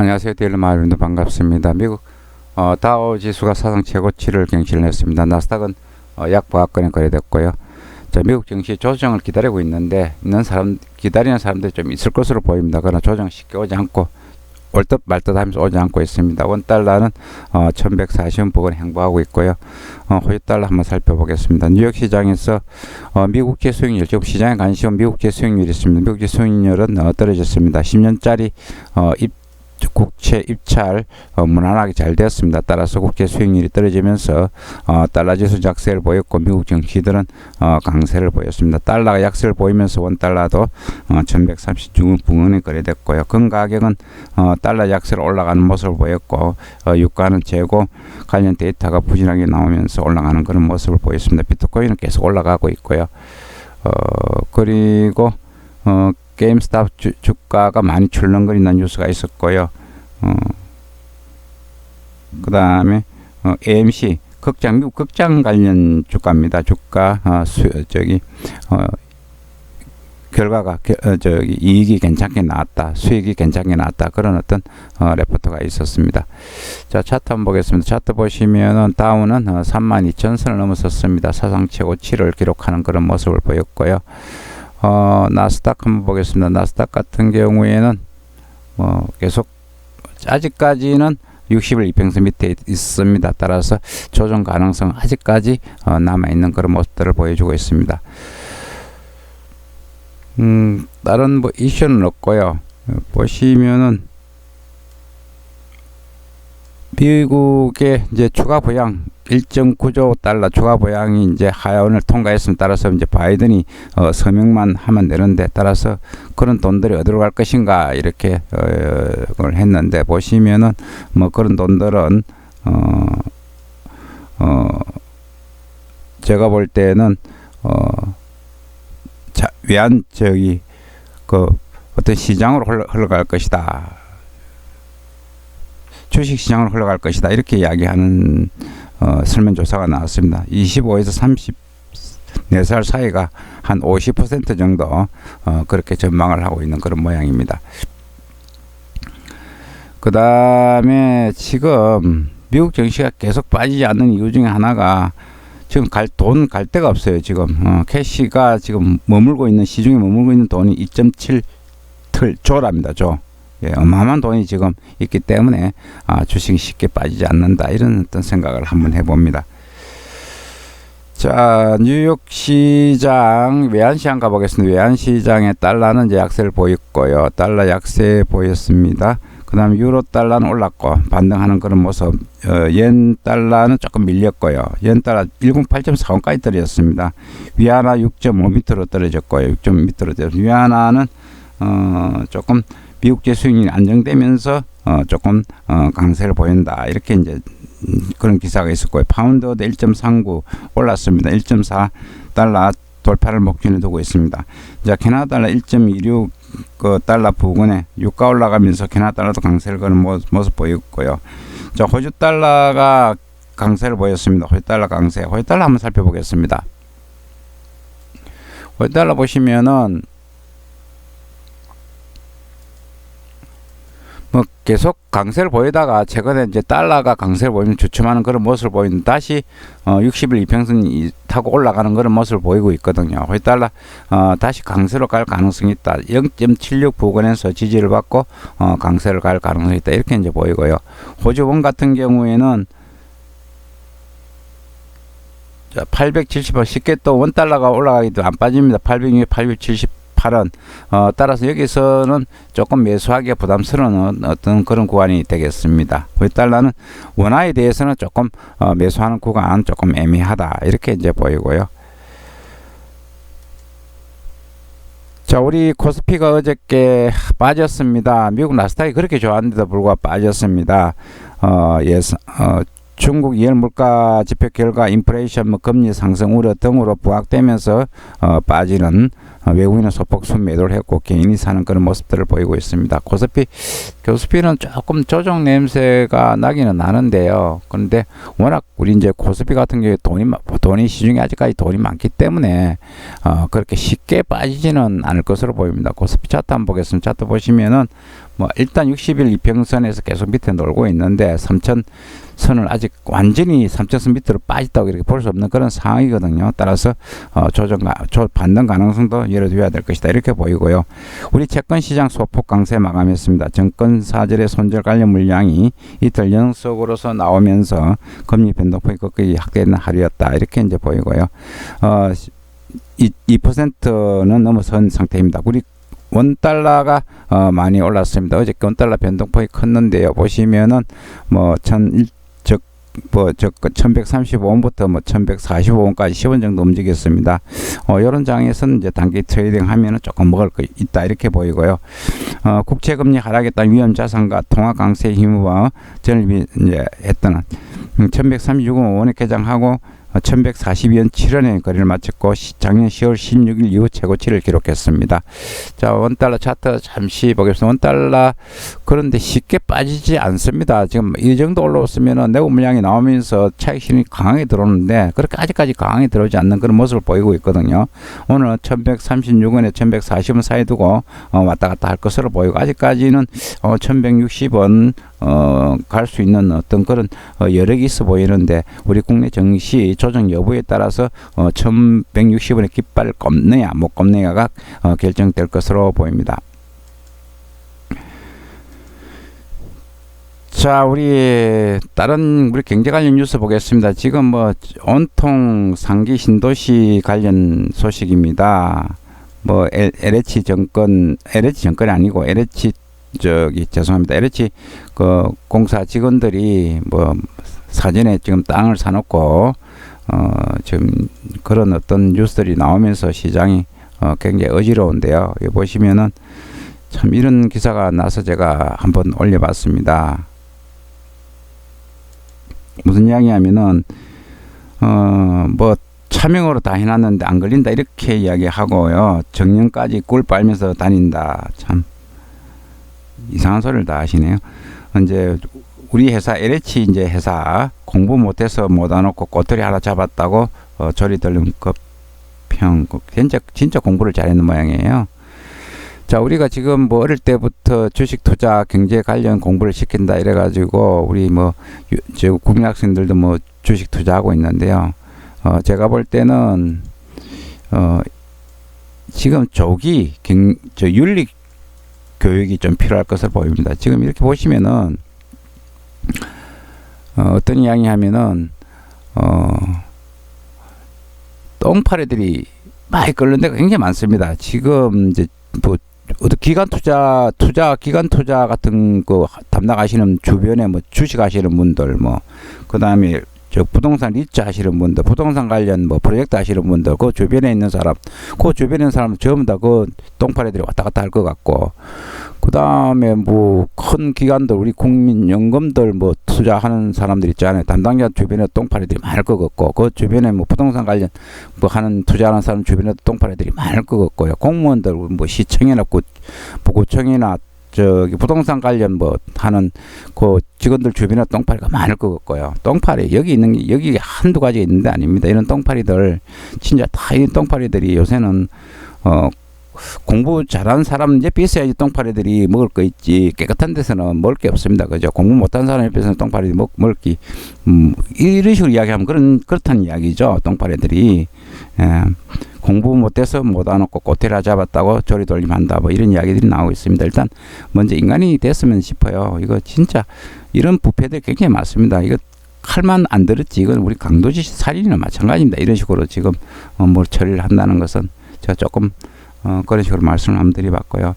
안녕하세요. 데일리마을입니다. 반갑습니다. 미국 어, 다우 지수가 사상 최고치를 경신했습니다. 나스닥은 어, 약 보합권에 거래됐고요. 자, 미국 증시 조정을 기다리고 있는데 있는 사람 기다리는 사람들이 좀 있을 것으로 보입니다. 그러나 조정 쉽게 오지 않고 올듯 말듯 하면서 오지 않고 있습니다. 원 달러는 어, 1140원 부근 행보하고 있고요. 어, 호주 달러 한번 살펴보겠습니다. 뉴욕 시장에서 어, 미국제 수익률, 지금 시장에 관심 미국제 수익률이 있습니다. 미국제 수익률은 어, 떨어졌습니다. 10년짜리 어, 입 국채 입찰 어, 무난하게 잘 되었습니다. 따라서 국채 수익률이 떨어지면서 어, 달러 지수 약세를 보였고 미국 증시들은 어, 강세를 보였습니다. 달러가 약세를 보이면서 원 달러도 어, 1136원 부근에 거래됐고요. 금 가격은 어, 달러 약세로 올라가는 모습을 보였고 어, 유가는 재고 관련 데이터가 부진하게 나오면서 올라가는 그런 모습을 보였습니다. 비트코인은 계속 올라가고 있고요. 어, 그리고 어, 게임스탑 주, 주가가 많이 출렁거리는 뉴스가 있었고요. 어, 그 다음에 어, AMC 극장 미국 극장 관련 주가입니다. 주가 어, 수, 저기 어, 결과가 겨, 어, 저기 이익이 괜찮게 나왔다, 수익이 괜찮게 나왔다 그런 어떤 어, 레포트가 있었습니다. 자 차트 한번 보겠습니다. 차트 보시면은 다운은 어, 32,000선을 넘어섰습니다. 사상 최고치를 기록하는 그런 모습을 보였고요. 어, 나스닥 한번 보겠습니다. 나스닥 같은 경우에는 뭐 계속 아직까지는 60일 이평선 밑에 있습니다. 따라서 조정 가능성 아직까지 어, 남아 있는 그런 모습들을 보여주고 있습니다. 음, 다른 뭐 이슈는 없고요. 어, 보시면은 미국의 이제 추가 부양 1.9조 달러 추가 부양이 이제 하원을 통과했음 따라서 이제 바이든이 어, 서명만 하면 되는데 따라서 그런 돈들이 어디로 갈 것인가 이렇게 어, 걸 했는데 보시면은 뭐 그런 돈들은 어, 어, 제가 볼 때는 어, 자, 외환 저기 그 어떤 시장으로 흘러, 흘러갈 것이다. 주식 시장으로 흘러갈 것이다. 이렇게 이야기하는 어, 설문조사가 나왔습니다. 25에서 34살 사이가 한 50% 정도 어, 그렇게 전망을 하고 있는 그런 모양입니다. 그 다음에 지금 미국 증시가 계속 빠지지 않는 이유 중에 하나가 지금 갈 돈 갈 데가 없어요. 지금 어, 캐시가 지금 머물고 있는 시중에 머물고 있는 돈이 2.7 조랍니다. 조. 예, 어마어마한 돈이 지금 있기 때문에 아, 주식이 쉽게 빠지지 않는다 이런 어떤 생각을 한번 해봅니다. 자 뉴욕 시장 외환 시장 가보겠습니다. 외환 시장의 달러는 이제 약세를 보였고요. 달러 약세 보였습니다. 그 다음에 유로 달러는 올랐고 반등하는 그런 모습 어, yen 달러는 조금 밀렸고요. yen 달러 108.4원까지 떨어졌습니다. 위안화 6.5m로 떨어졌고요. 6.5m로 떨어졌습니다. 위안화는 어, 조금 미국제 수익률이 안정되면서 어, 조금 어, 강세를 보인다. 이렇게 이제 그런 기사가 있었고요. 파운드도 1.39 올랐습니다. 1.4 달러 돌파를 목전에 두고 있습니다. 자, 캐나다 달러 1.26 그 달러 부근에 유가 올라가면서 캐나다 달러도 강세를 거는 모습 보였고요. 자, 호주 달러가 강세를 보였습니다. 호주 달러 강세. 호주 달러 한번 살펴보겠습니다. 호주 달러 보시면은 뭐 계속 강세를 보이다가 최근에 이제 달러가 강세를 보이면 주춤하는 그런 모습을 보이는 다시 어 60일 이평선 타고 올라가는 그런 모습을 보이고 있거든요. 호주 달러 어 다시 강세로 갈 가능성이 있다. 0.76 부근에서 지지를 받고 어 강세를 갈 가능성이 있다. 이렇게 이제 보이고요. 호주 원 같은 경우에는 자, 870원 쉽게 또 원달러가 올라가기도 안 빠집니다. 800, 870 8원. 어, 따라서 여기서는 조금 매수하기 부담스러운 어떤 그런 구간이 되겠습니다. 달러는 원화에 대해서는 조금 어, 매수하는 구간 조금 애매하다. 이렇게 이제 보이고요. 자, 우리 코스피가 어저께 빠졌습니다. 미국 나스닥이 그렇게 좋았는데도 불구하고 빠졌습니다. 어, 예, 어, 중국 2월 물가 지표 결과 인플레이션, 뭐 금리 상승 우려 등으로 부각되면서 어, 빠지는 어, 외국인은 소폭 순매도를 했고 개인이 사는 그런 모습들을 보이고 있습니다. 코스피, 코스피는 조금 조정 냄새가 나기는 나는데요. 그런데 워낙 우리 이제 코스피 같은 경우에 돈이 돈이 시중에 아직까지 돈이 많기 때문에 어, 그렇게 쉽게 빠지지는 않을 것으로 보입니다. 코스피 차트 한번 보겠습니다. 차트 보시면은 뭐 일단 60일 이평선에서 계속 밑에 놀고 있는데 3천 선을 아직 완전히 3천선 밑으로 빠졌다고 이렇게 볼 수 없는 그런 상황이거든요. 따라서 어, 조정 조 반등 가능성도 열어둬야 될 것이다 이렇게 보이고요. 우리 채권 시장 소폭 강세 마감했습니다. 정권 사절의 손절 관련 물량이 이틀 연속으로서 나오면서 금리 변동폭이 거의 확대되는 하루였다 이렇게 이제 보이고요. 어, 2, 2%는 넘어선 상태입니다. 우리 원 달러가 어, 많이 올랐습니다. 어저께 원 달러 변동폭이 컸는데요. 보시면은 뭐천 뭐저 1135원부터 뭐 1145원까지 10원 정도 움직였습니다. 어, 이런 장에서는 이제 단기 트레이딩 하면은 조금 먹을 거 있다 이렇게 보이고요. 어, 국채 금리 하락에 따른 위험 자산과 통화 강세 힘과 전립이 이제 했던 1136원 원에 개장하고 1142원 7원의 거래를 마쳤고 작년 10월 16일 이후 최고치를 기록했습니다. 자 원달러 차트 잠시 보겠습니다. 원달러 그런데 쉽게 빠지지 않습니다. 지금 이 정도 올라왔으면 내부 물량이 나오면서 차익신이 강하게 들어오는데 그렇게 아직까지 강하게 들어오지 않는 그런 모습을 보이고 있거든요. 오늘 1136원에 1140원 사이 두고 어, 왔다 갔다 할 것으로 보이고 아직까지는 어, 1160원 어, 갈 수 있는 어떤 그런 어, 여력이 있어 보이는데 우리 국내 정시 조정 여부에 따라서 어, 1160원의 깃발 꼽느냐 못 꼽느냐가 어, 결정될 것으로 보입니다. 자, 우리 다른 우리 경제 관련 뉴스 보겠습니다. 지금 뭐 온통 상기 신도시 관련 소식입니다. 뭐 LH 정권, LH 정권이 아니고 LH 저기 죄송합니다. LH 그 공사 직원들이 뭐 사전에 지금 땅을 사놓고 어 지금 그런 어떤 뉴스들이 나오면서 시장이 어 굉장히 어지러운데요. 여기 보시면은 참 이런 기사가 나서 제가 한번 올려봤습니다. 무슨 이야기하면은 어뭐 차명으로 다 해놨는데 안 걸린다 이렇게 이야기하고요. 정년까지 꿀 빨면서 다닌다 참. 이상한 소리를 다 하시네요. 이제 우리 회사 LH 이제 회사 공부 못해서 못 와놓고 꼬투리 하나 잡았다고 어, 조리 들은 급평 진짜 진짜 공부를 잘했는 모양이에요. 자 우리가 지금 뭐 어릴 때부터 주식 투자 경제 관련 공부를 시킨다 이래가지고 우리 뭐저 국민 학생들도 뭐 주식 투자하고 있는데요. 어 제가 볼 때는 어 지금 조기 경, 저 윤리 교육이 좀 필요할 것으로 보입니다. 지금 이렇게 보시면은 어, 떤 이야기 하면은 어, 똥파리들이 많이 끓는 데가 굉장히 많습니다. 지금 이제 뭐 어떤 기관 투자 투자 기관 투자 같은 거 담당하시는 주변에 뭐 주식 하시는 분들 뭐 그다음에 저 부동산 리츠 하시는 분들, 부동산 관련 뭐 프로젝트 하시는 분들, 그 주변에 있는 사람, 그 주변에 있는 사람 전부 다 그 똥파리들이 왔다 갔다 할 것 같고, 그 다음에 뭐 큰 기관들, 우리 국민연금들 뭐 투자하는 사람들 있잖아요. 담당자 주변에 똥파리들이 많을 것 같고, 그 주변에 뭐 부동산 관련 뭐 하는 투자하는 사람 주변에 똥파리들이 많을 것 같고요. 공무원들 뭐 시청이나 구 구청이나 저기 부동산 관련 뭐 하는 그 직원들 주변에 똥파리가 많을 것 같고요. 똥파리 여기 있는 게 여기 한두 가지 있는 데 아닙니다. 이런 똥파리들 진짜 다 이 똥파리들이 요새는 어 공부 잘하는 사람 옆에 있어야지 똥파리들이 먹을 거 있지 깨끗한 데서는 먹을 게 없습니다. 그죠? 공부 못한 사람 옆에서는 똥파리 먹, 먹을 게 음, 이런 식으로 이야기하면 그런 그렇다는 이야기죠. 똥파리들이 예. 공부 못해서 못 와놓고 꼬테라 잡았다고 조리 돌림한다 뭐 이런 이야기들이 나오고 있습니다. 일단 먼저 인간이 됐으면 싶어요. 이거 진짜 이런 부패들 굉장히 많습니다. 이거 칼만 안 들었지 이건 우리 강도지 살인이나 마찬가지입니다. 이런 식으로 지금 어, 뭘 처리를 한다는 것은 제가 조금 어, 그런 식으로 말씀을 한번 드려봤고요.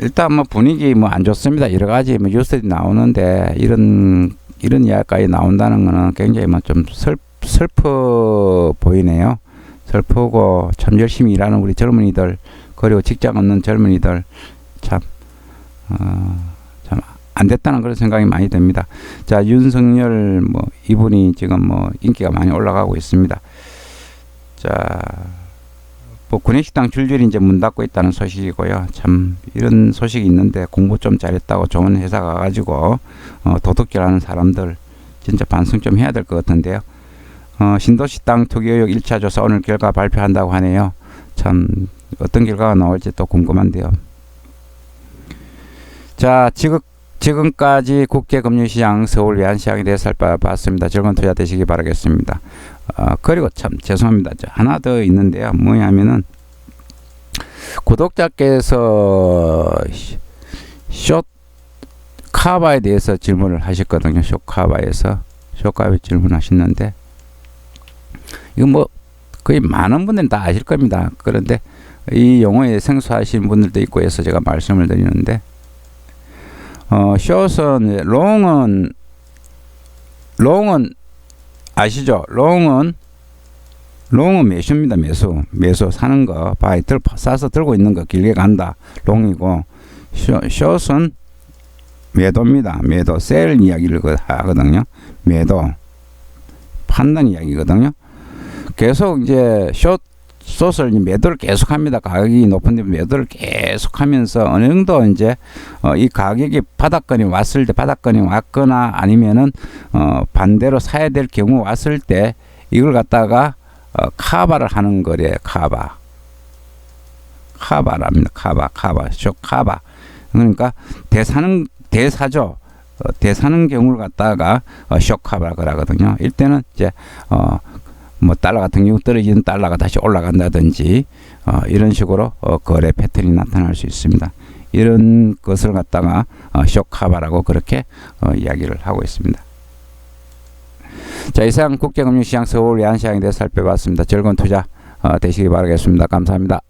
일단 뭐 분위기 뭐 안 좋습니다. 여러 가지 뭐 뉴스들이 나오는데 이런 이런 이야기까지 나온다는 거는 굉장히 뭐좀 슬 슬퍼 보이네요. 슬프고 참 열심히 일하는 우리 젊은이들 그리고 직장 없는 젊은이들 참 어, 참 안 됐다는 그런 생각이 많이 듭니다. 자 윤석열 뭐 이분이 지금 뭐 인기가 많이 올라가고 있습니다. 자. 뭐 구내식당 줄줄이 이제 문 닫고 있다는 소식이고요. 참 이런 소식이 있는데 공부 좀 잘했다고 좋은 회사 가가지고 어, 도둑질하는 사람들 진짜 반성 좀 해야 될 것 같은데요. 어, 신도시 땅 투기 의혹 1차 조사 오늘 결과 발표한다고 하네요. 참 어떤 결과가 나올지 또 궁금한데요. 자, 지금 지금까지 국제금융시장 서울 외환시장에 대해서 살펴봤습니다. 즐거운 투자 되시기 바라겠습니다. 어, 그리고 참 죄송합니다. 저 하나 더 있는데요. 뭐냐면은 구독자께서 시- 숏 카바에 대해서 질문을 하셨거든요. 숏 카바에서 숏 카바에 질문하셨는데 이거 뭐 거의 많은 분들은 다 아실 겁니다. 그런데 이 용어에 생소하신 분들도 있고 해서 제가 말씀을 드리는데 어, 숏은 롱은 롱은 아시죠? 롱은 롱은 매수입니다. 매수. 매수 사는 거 바이 들 싸서 들고 있는 거 길게 간다. 롱이고 숏, 숏은 매도입니다. 매도 셀 이야기를 그 하거든요. 매도 판단 이야기거든요. 계속 이제 숏 이제 매도를 계속합니다. 가격이 높은데 매도를 계속하면서 어느 정도 이제 어, 이 가격이 바닥권이 왔을 때 바닥권이 왔거나 아니면은 어, 반대로 사야 될 경우 왔을 때 이걸 갖다가 어, 카바를 하는 거래요. 카바. 카바랍니다. 카바, 카바, 쇼 카바. 그러니까 대사는 대사죠. 어, 대사는 경우를 갖다가 어, 쇼카바라고 하거든요. 이때는 이제 어, 뭐 달러 같은 경우 떨어지는 달러가 다시 올라간다든지 어, 이런 식으로 어, 거래 패턴이 나타날 수 있습니다. 이런 것을 갖다가 어, 쇼카바라고 그렇게 어, 이야기를 하고 있습니다. 자 이상 국제금융시장 서울 외환시장에 대해서 살펴봤습니다. 즐거운 투자 어, 되시기 바라겠습니다. 감사합니다.